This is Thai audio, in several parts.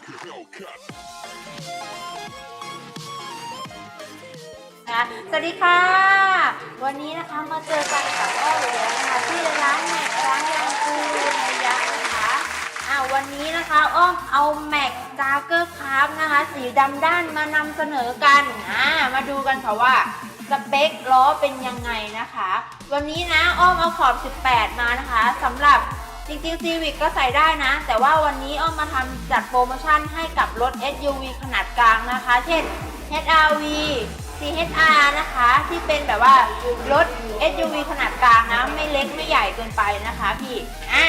like a Hellcat. นะสวัสดีค่ะ วันนี้นะคะมาเจอกันกับพ่อเลวงนะคะที่ร้านแม็กร้านยางคูใะยะนะคะอ่าวันนี้นะคะอ้อมเอาแม็กจาเกอร์คราฟนะคะ สีดำด้านมานำเสนอกันอ่ามาดูกันค่ะว่าสเปคล้อเป็นยังไงนะคะ วันนี้นะอ้อมเอาขอบ 18 มานะคะสำหรับ จริงๆ Civic ก็ใส่ได้นะ แต่ว่าวันนี้อ้อมมาทำจัดโปรโมชั่นให้กับรถ SUV ขนาดกลางนะคะ เช่น HRV CHR นะคะ ที่เป็นแบบว่ารถ SUV ขนาดกลางนะ ไม่เล็กไม่ใหญ่เกินไปนะคะพี่ อะ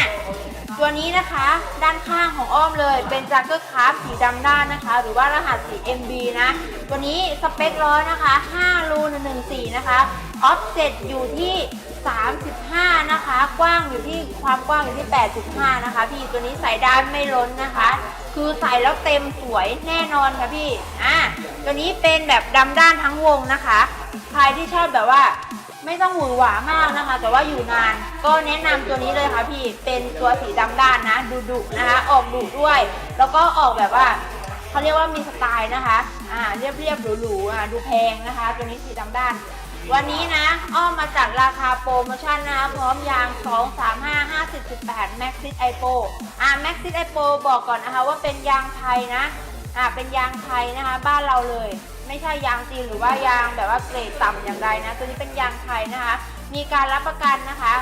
ตัวนี้นะคะด้านข้างของอ้อมเลยเป็นจักเกอร์คาร์สีดำด้านนะคะ หรือว่ารหัสสี MB นะ ตัวนี้สเปคล้อนะคะ 5 รู114 นะคะ ออฟเซ็ตอยู่ที่ 35 นะคะ กว้างอยู่ที่ความกว้างอยู่ที่ 8.5 นะคะ พี่ตัวนี้ใส่ด้านไม่ล้นนะคะ คือใส่แล้วเต็มสวยแน่นอนค่ะพี่อะตัวนี้เป็นแบบดำด้านทั้งวงนะคะ ใครที่ชอบแบบว่าไม่ต้องหวือหวามากนะคะ แต่ว่าอยู่นาน ก็แนะนำตัวนี้เลยค่ะพี่เป็นตัวสีดำด้านนะดุดุนะคะ ออกดุด้วย แล้วก็ออกแบบว่าเขาเรียกว่ามีสไตล์นะคะ อ่าเรียบเรียบๆหรูๆอะดูแพงนะคะ ตัวนี้สีดำด้าน วันนี้นะ อ้อมมาจัดราคาโปรโมชั่นนะคะพร้อมยาง 2 3 5 50 18 Maxit i p o อ่า Maxit i p o บอกก่อนนะคะว่าเป็นยางไทยนะ อ่า เป็นยางไทยนะคะ บ้านเราเลย ไม่ใช่ยางจีนหรือว่ายางแบบว่าเกรดต่ำอย่างไรนะ ตัวนี้เป็นยางไทยนะคะ มีการรับประกันนะคะ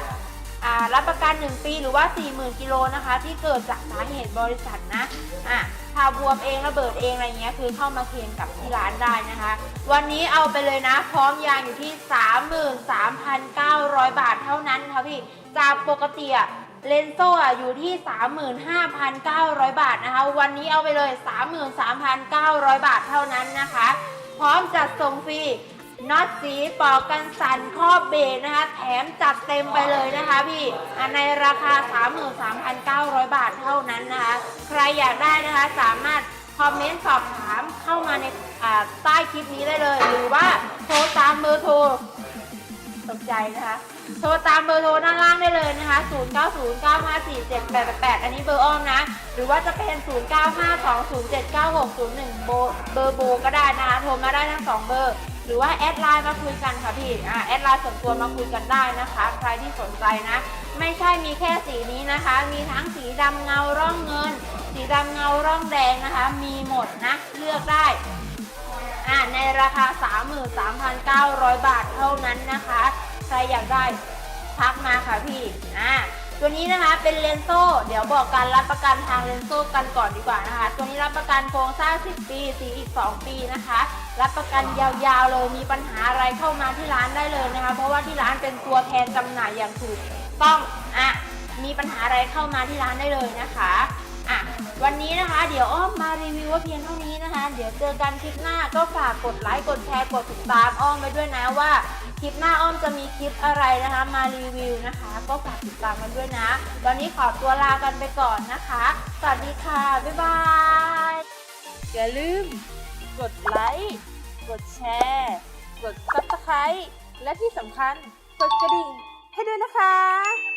รับประกัน 1 ปีหรือว่า 40,000กิโลนะคะ ที่เกิดจากสาเหตุบริษัทนะอะถ้าบวมเองระเบิดเองอะไรเงี้ยคือเข้ามาเคลมกับที่ร้านได้นะคะ วันนี้เอาไปเลยนะ พร้อมยางอยู่ที่ 33,900 บาทเท่านั้นค่ะพี่จากปกติอะเลนโซ่อะอยู่ที่ 35,900 บาทนะคะ วันนี้เอาไปเลย 33,900 บาทเท่านั้นนะคะ พร้อมจัดส่งฟรี น็อตสีปอกกันสั่นครอบเบรกนะคะ แถมจัดเต็มไปเลยนะคะพี่อะในราคา 33,900 บาทเท่านั้นนะคะ ใครอยากได้นะคะสามารถคอมเมนต์สอบถามเข้ามาในาใต้คลิปนี้ได้เลย หรือว่าโทรตามเบอร์โทรสนใจนะคะ โทรตามเบอร์โทรด้านล่างได้เลยนะคะ 0909547888 อันนี้เบอร์อ้อมนะ หรือว่าจะเป็น 0952079601 เบอร์โบก็ได้นะคะ โทรมาได้ทั้งสองเบอร์ หรือว่าแอดไลน์มาคุยกันค่ะพี่อ่าแอดไลน์ส่วนตัวมาคุยกันได้นะคะ ใครที่สนใจนะ ไม่ใช่มีแค่สีนี้นะคะ มีทั้งสีดำเงาร่องเงิน สีดำเงาร่องแดงนะคะ มีหมดนะเลือกได้อ่าในราคา 33,900 บาทเท่านั้นนะคะ ใครอยากได้ทักมาค่ะพี่ ตัวนี้นะคะเป็นเลนโซ่เดี๋ยวบอกการรับประกันทางเลนโซ่กันก่อนดีกว่านะคะ ตัวนี้รับประกันโครงสร้าง 10 ปี สีอีก 2 ปีนะคะ รับประกันยาวๆเลยมีปัญหาอะไรเข้ามาที่ร้านได้เลยนะคะ เพราะว่าที่ร้านเป็นตัวแทนจำหน่ายอย่างถูกต้องอะมีปัญหาอะไรเข้ามาที่ร้านได้เลยนะคะ อะวันนี้นะคะ เดี๋ยวอ้อมมารีวิวว่าเพียงเท่านี้นะคะ เดี๋ยวเจอกันคลิปหน้าก็ฝากกดไลค์กดแชร์กดติดตามอ้อมไปด้วยนะว่าคลิปหน้าอ้อมจะมีคลิปอะไรนะคะ มารีวิวนะคะ ก็ฝากติดตามกันด้วยนะตอนนี้ขอตัวลากันไปก่อนนะคะ สวัสดีค่ะ บ๊ายบาย อย่าลืม กดไลค์กดแชร์ กด subscribe และที่สำคัญกดกระดิ่งให้ด้วยนะคะ